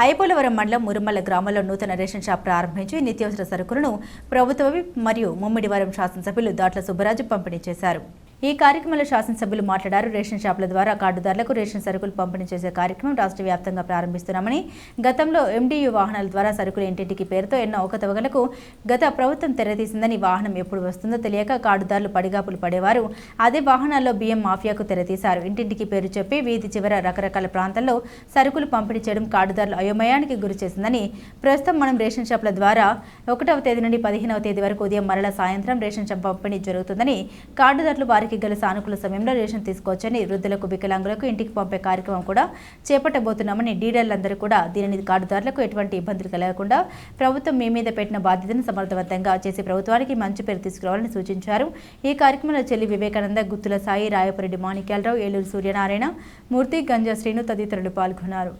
ఐపోలవరం మండలం మురుమల్ల గ్రామంలో నూతన రేషన్ షాప్ ప్రారంభించి నిత్యావసర సరుకులను ప్రభుత్వ మరియు ముమ్మిడివరం శాసనసభ్యులు దాట్ల సుబ్బరాజు పంపిణీ చేశారు. ఈ కార్యక్రమంలో శాసనసభ్యులు మాట్లాడారు. రేషన్ షాపుల ద్వారా కార్డుదారులకు రేషన్ సరుకులు పంపిణీ చేసే కార్యక్రమం రాష్ట్ర వ్యాప్తంగా ప్రారంభిస్తున్నామని గతంలో ఎండియు వాహనాల ద్వారా సరుకులు ఇంటింటికి పేరుతో ఎన్నో అవకతవకలకు గత ప్రభుత్వం తెరతీసిందని వాహనం ఎప్పుడు వస్తుందో తెలియక కార్డుదారులు పడిగాపులు పడేవారు. అదే వాహనాల్లో బియ్యం మాఫియాకు తెరతీశారు. ఇంటింటికి పేరు చెప్పి వీధి చివర రకరకాల ప్రాంతాల్లో సరుకులు పంపిణీ చేయడం కార్డుదారులు అయోమయానికి గురి చేసిందని ప్రస్తుతం మనం రేషన్ షాపుల ద్వారా ఒకటవ తేదీ నుండి పదిహేనవ తేదీ వరకు ఉదయం మరల సాయంత్రం రేషన్ షాప్ పంపిణీ జరుగుతుందని కార్డుదారులు వారికి గల సానుకూల సమయంలో రేషన్ తీసుకోవచ్చని వృద్ధులకు వికలాంగులకు ఇంటికి పంపే కార్యక్రమం కూడా చేపట్టబోతున్నామని డీడర్లందరూ కూడా దీనిని కార్డుదారులకు ఎటువంటి ఇబ్బందులు కలగకుండా ప్రభుత్వం మీ మీద పెట్టిన బాధ్యతను సమర్థవంతంగా చేసి ప్రభుత్వానికి మంచి పేరు తీసుకురావాలని సూచించారు. ఈ కార్యక్రమంలో చెల్లి వివేకానంద గుత్తుల సాయి రాయపురెడ్డి మాణిక్యాలరావు ఏలూరు సూర్యనారాయణ మూర్తి గంజా శ్రీను తదితరులు పాల్గొన్నారు.